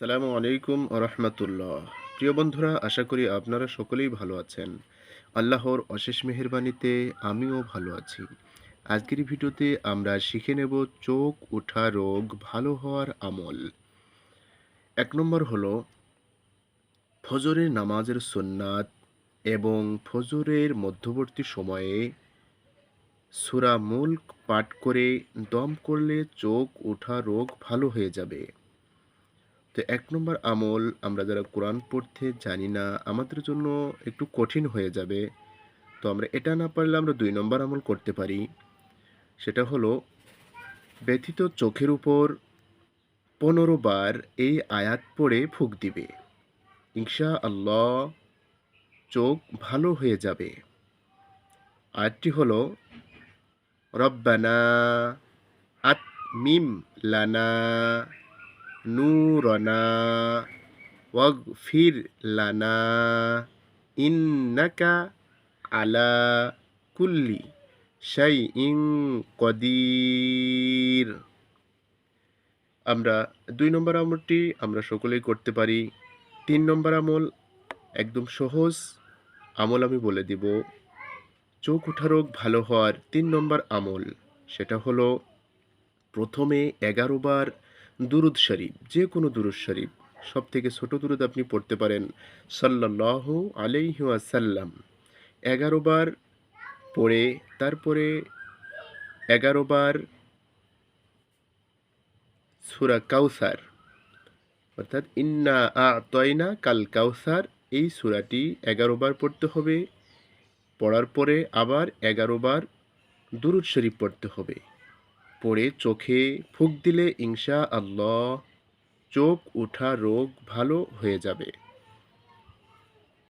সালামু আলাইকুম রহমতুল্লাহ। প্রিয় বন্ধুরা, আশা করি আপনারা সকলেই ভালো আছেন। আল্লাহর অশেষ মেহরবানিতে আমিও ভালো আছি। আজকের ভিডিওতে আমরা শিখে নেব চোখ ওঠা রোগ ভালো হওয়ার আমল। এক নম্বর হলো ফজরের নামাজের সুন্নাত এবং ফজরের মধ্যবর্তী সময়ে সুরা মুল্ক পাঠ করে দম করলে চোখ ওঠা রোগ ভালো হয়ে যাবে। তো এক নম্বর আমল আমরা যারা কোরআন পড়তে জানি না, আমাদের জন্য একটু কঠিন হয়ে যাবে। তো আমরা এটা না পারলে আমরা দুই নম্বর আমল করতে পারি। সেটা হলো, ব্যথিত চোখের উপর পনেরো বার এই আয়াত পড়ে ফুক দিবে। ইনশা আল্লাহ চোখ ভালো হয়ে যাবে। আয়াতটি হলো, রব্বানা আত মিম লানা নূরনা ওয়াগফির লানা ইন্নাকা আলা কুল্লি শাইইন কদির আমরা দুই নম্বর আমলটি আমরা সকলেই করতে পারি। তিন নম্বর আমল একদম সহজ আমল আমি বলে দিব। চোখ ওঠা রোগ ভালো হওয়ার তিন নম্বর আমল সেটা হলো প্রথমে এগারো বার দুরুদ শরীফ, যে কোনো দুরুদ শরীফ সব থেকে ছোটো দুরুদ আপনি পড়তে পারেন সাল্লাহ আলাইহি আসাল্লাম এগারো বার পড়ে, তারপরে এগারো বার সুরা কাউসার, অর্থাৎ ইন্না আ তয়না কাল কাউসার, এই সুরাটি এগারো বার পড়তে হবে, পড়ার পরে আবার এগারো বার দুরুদ শরীফ পড়তে হবে। পড়ে চোখে ফুক দিলে ইনশা আল্লাহ চোখ ওঠা রোগ ভালো হয়ে যাবে।